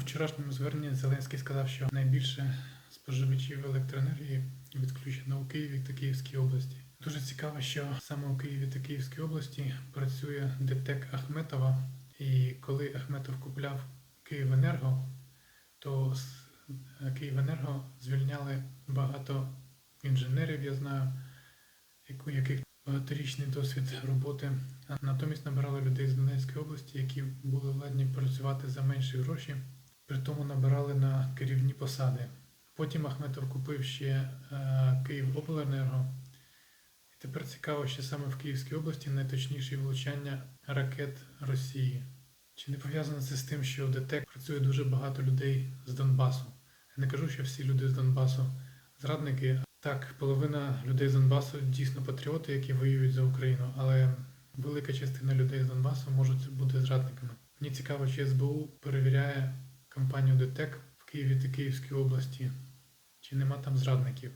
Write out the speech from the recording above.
вчорашньому зверненні Зеленський сказав, що найбільше споживачів електроенергії відключено у Києві та Київській області. Дуже цікаво, що саме у Києві та Київській області працює ДТЕК Ахметова. І коли Ахметов купляв Київенерго, то з е, Київенерго звільняли багато інженерів, я знаю, у яких багаторічний досвід роботи. Натомість набирали людей з Донецької області, які були ладні працювати за менші гроші, при тому набирали на керівні посади. Потім Ахметов купив ще е, Київобленерго. І тепер цікаво, що саме в Київській області найточніші влучання ракет Росії. Чи не пов'язано це з тим, що в ДТЕК працює дуже багато людей з Донбасу? Я не кажу, що всі люди з Донбасу зрадники. Так, половина людей з Донбасу дійсно патріоти, які воюють за Україну, але велика частина людей з Донбасу можуть бути зрадниками. Мені цікаво, чи СБУ перевіряє компанію ДТЕК в Києві та Київській області, чи нема там зрадників.